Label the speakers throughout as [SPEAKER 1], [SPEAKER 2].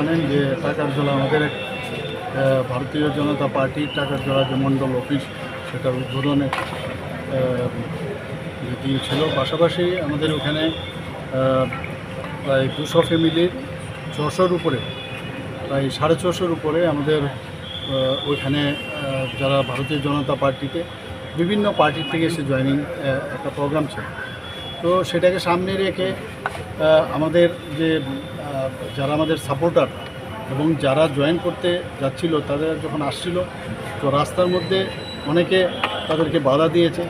[SPEAKER 1] জানেন যে টাকারজোলা আমাদের এক, ভারতীয় জনতা পার্টির টাকারজোলা যে মণ্ডল অফিস সেটার উদ্বোধনের দিন ছিল পাশাপাশি আমাদের ওখানে প্রায় দুশো ফ্যামিলির ছশোর উপরে প্রায় সাড়ে ছশোর উপরে আমাদের ওইখানে যারা ভারতীয় জনতা পার্টিতে বিভিন্ন পার্টির থেকে এসে জয়নিং একটা প্রোগ্রাম ছিল। তো সেটাকে সামনে রেখে আমাদের যে যারা আমাদের সাপোর্টার এবং যারা জয়েন করতে যাচ্ছিল, তাদের যখন আসছিল, তো রাস্তার মধ্যে অনেকে তাদেরকে বাধা দিয়েছে।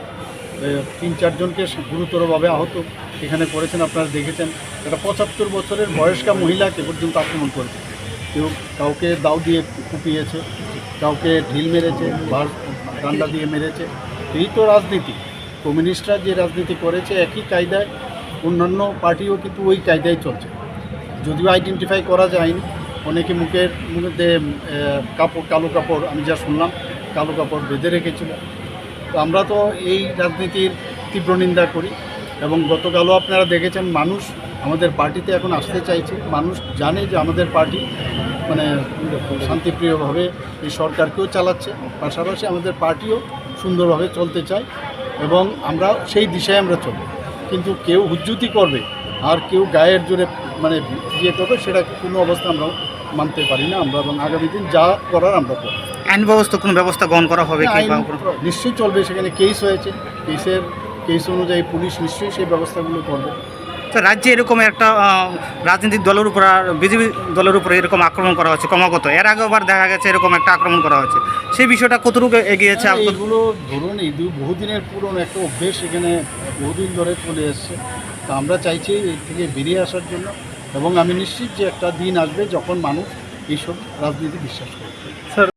[SPEAKER 1] তিন চারজনকে গুরুতরভাবে আহত। এখানে করেছেন আপনারা দেখেছেন। একটা পঁচাত্তর বছরের বয়স্কা মহিলাকে পর্যন্ত আক্রমণ করেছে। কেউ কাউকে দাও দিয়ে কুপিয়েছে, কাউকে ঢিল মেরেছে বার ডান্ডা দিয়ে মেরেছে। এই তো রাজনীতি। কমিউনিস্টরা যে রাজনীতি করেছে একই কায়দায়, অন্যান্য পার্টিও কিন্তু ওই কায়দায় চলছে। যদিও আইডেন্টিফাই করা যায়নি অনেকে মুখের আহ, কাপড় কালো কাপড় আমি যা শুনলাম কালো কাপড় বেঁধে রেখেছিল। তো আমরা তো এই রাজনীতির তীব্র নিন্দা করি এবং গতকালও আপনারা দেখেছেন মানুষ আমাদের পার্টিতে এখন আসতে চাইছে। মানুষ জানে যে আমাদের পার্টি মানে শান্তিপ্রিয়ভাবে এই সরকারকেও চালাচ্ছে পাশাপাশি আমাদের পার্টিও সুন্দরভাবে চলতে চায় এবং আমরা সেই দিশায় আমরা চলি। কিন্তু কেউ হুজ্জুতি করবে আর কেউ গায়ের জোরে মানে ইয়ে করবে সেটা কোনো অবস্থা আমরা মানতে পারি না। আমরা এবং আগামী দিন যা করার আমরা করব।
[SPEAKER 2] আইন ব্যবস্থা কোনো ব্যবস্থা গ্রহণ করা হবে
[SPEAKER 1] নিশ্চয়ই চলবে সেখানে কেস হয়েছে। কেসের কেস অনুযায়ী পুলিশ নিশ্চয়ই সেই ব্যবস্থাগুলো করবে।
[SPEAKER 2] তো রাজ্যে এরকম একটা রাজনৈতিক দলের উপর আর বিজেপি দলের উপর এরকম আক্রমণ করা হচ্ছে ক্রমাগত। এর আগেও আবার দেখা গেছে এরকম একটা আক্রমণ করা হচ্ছে। সেই বিষয়টা কতটুকু এগিয়েছে?
[SPEAKER 1] এইগুলো ধরুন এই দু- বহুদিনের পুরনো একটা অভ্যেস এখানে বহুদিন ধরে চলে এসছে। তা আমরা চাইছি এর থেকে বেরিয়ে আসার জন্য এবং আমি নিশ্চিত যে একটা দিন আসবে যখন মানুষ এইসব রাজনীতি বিশ্বাস করবে।
[SPEAKER 3] স্যার